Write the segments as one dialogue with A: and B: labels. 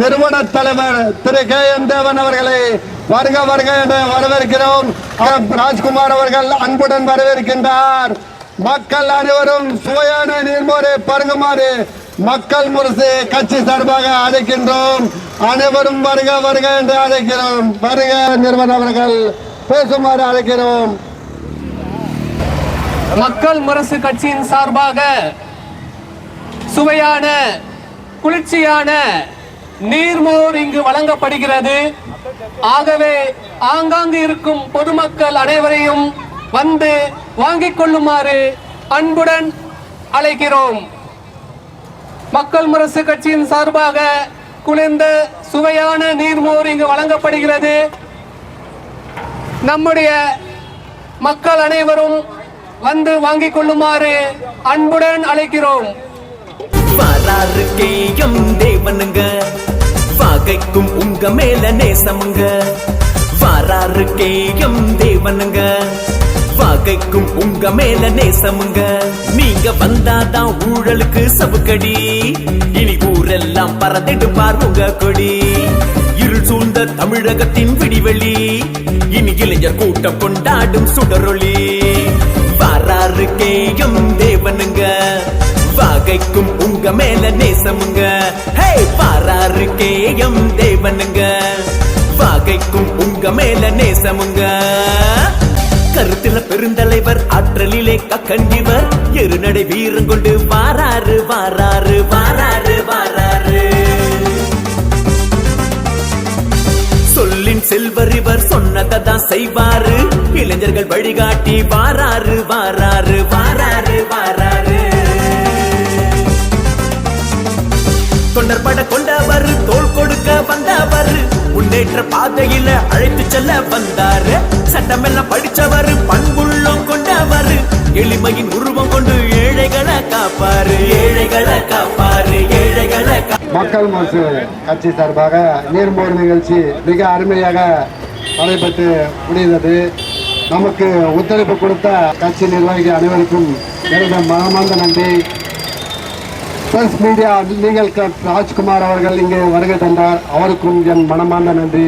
A: நிறுவன தலைவர் திரு K N தேவன் அவர்களை வருக வருக என வரவேற்கிறோம். ராஜ்குமார் அவர்கள் அன்புடன் வரவேற்கின்றார். மக்கள் அனைவரும் சுவையான நீர்மோரை பருகுமாறு மக்கள் முரசு கட்சி சார்பாக அழைக்கின்றோம். அனைவரும் வருக வருக என்று அழைக்கிறோம். வருக நிறுவன அவர்கள் பேசுமாறு அழைக்கிறோம்.
B: மக்கள் முரசு கட்சியின் சார்பாக சுவையான குளிர்ச்சியான நீர்மோர் இங்கு வழங்கப்படுகிறது. ஆகவே ஆங்காங்கு இருக்கும் பொதுமக்கள் அனைவரையும் வந்து வாங்கிக் கொள்ளுமாறு அன்புடன் அழைக்கிறோம். மக்கள் முரசு கட்சியின் சார்பாக குளிர்ந்த சுவையான நீர்மோர் இங்கு வழங்கப்படுகிறது. நம்முடைய மக்கள் அனைவரும் வந்து வாங்கிக் கொள்ளுமாறு அன்புடன் அழைக்கிறோம்.
C: வராறு கேயம் தேவனுங்க. வாகைக்கும் உங்க மேல நேசமுங்க. வராறு கேயம் தேவனுங்க. வாகைக்கும் உங்க மேல நேசமுங்க. நீங்க வந்தாதான் ஊழலுக்கு சவுக்கடி. இனி ஊரெல்லாம் பறந்துடுப்பார் உங்க கொடி இருள் சூழ்ந்த தமிழகத்தின் விடிவெளி. இனி இளைஞர் கூட்டம் கொண்டாடும் சுடரொளி. வராறு கேயம் தேவனுங்க. வகைக்கும் உங்க மேல நேசமுங்க. ஹே பாராரு கேயம் தேவனுங்க. வகைக்கும் உங்க மேல நேசமுங்க. கருத்துல பெருந்தலைவர் ஆற்றலிலே கக்கண்டிவர். எருநடை வீரங்கொண்டு வாராரு வாராரு வாராரு வாராரு சொல்லின் செல்வர் இவர் சொன்னதான் செய்வாரு. இளைஞர்கள் வழிகாட்டி வாராரு கொண்டவர் தோல் கொடுக்க வந்தவர் முன்னேற்ற பாதையில அழைத்து செல்ல வந்தாரு. சட்டமெல்லாம் படிச்சவர் பண்புள்ளம் கொண்டவர் எளிமையின் உருவம் கொண்டு ஏழைகளை காப்பாரு ஏழைகளை காப்பாரு ஏழைகளை
A: மக்கள் முரசு கட்சி சார்பாக நீர்மோர் நிகழ்ச்சி மிக அருமையாக நடைபெற்று முடிந்தது. நமக்கு ஒத்துழைப்பு கொடுத்த கட்சி நிர்வாகிகள் அனைவருக்கும் எனது மனமார்ந்த நன்றி. Press media legal club Rajkumar அவர்கள் இங்கே வருகை தந்தார். அவருக்கும் என் மனமார்ந்த நன்றி.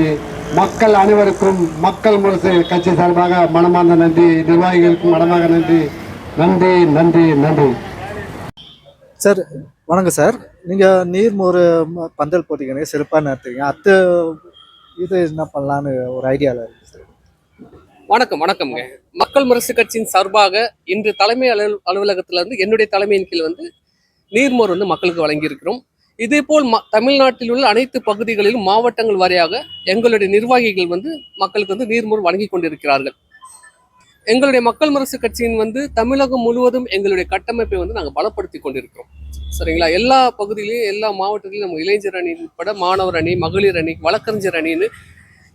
A: மக்கள் அனைவருக்கும் மக்கள் முரசு கட்சி சார்பாக மனமார்ந்த நன்றி. நிர்வாகிகளுக்கும் மனமாக நன்றி. நன்றி நன்றி நன்றி.
D: சார் வணக்கம் சார். நீங்கள் நீர்மோர் பந்தல் போட்டிங்க சிறப்பாக நடத்துறீங்க அடுத்த இது என்ன பண்ணலான்னு ஒரு ஐடியாவில் இருக்கு சார்.
B: வணக்கம் வணக்கம்ங்க. மக்கள் முரசு கட்சியின் சார்பாக இன்று தலைமை அலுவல் அலுவலகத்துல இருந்து என்னுடைய தலைமையின் கீழ் வந்து நீர்மோர் வந்து மக்களுக்கு வழங்கியிருக்கிறோம். இதேபோல் ம தமிழ்நாட்டில் உள்ள அனைத்து பகுதிகளிலும் மாவட்டங்கள் வாரியாக எங்களுடைய நிர்வாகிகள் வந்து மக்களுக்கு வந்து நீர்மோர் வழங்கி கொண்டிருக்கிறார்கள். எங்களுடைய மக்கள் முரசு கட்சியின் வந்து தமிழகம் முழுவதும் எங்களுடைய கட்டமைப்பை வந்து நாங்கள் பலப்படுத்தி கொண்டிருக்கிறோம். சரிங்களா? எல்லா பகுதியிலையும் எல்லா மாவட்டத்திலையும் நம்ம இளைஞர் அணி உட்பட மாணவர் அணி மகளிர் அணி வழக்கறிஞர் அணின்னு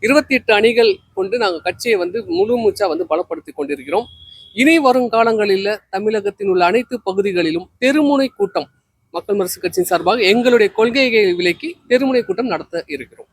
B: இருபத்தி எட்டு அணிகள் கொண்டு நாங்கள் கட்சியை வந்து முழு மூச்சா வந்து பலப்படுத்தி கொண்டிருக்கிறோம். இனி வரும் காலங்களில் தமிழகத்தின் உள்ள அனைத்து பகுதிகளிலும் தெருமுனை கூட்டம் மக்கள் மரசு கட்சியின் சார்பாக எங்களுடைய கொள்கைகளை விலக்கி தெருமுனை கூட்டம் நடத்த இருக்கிறோம்.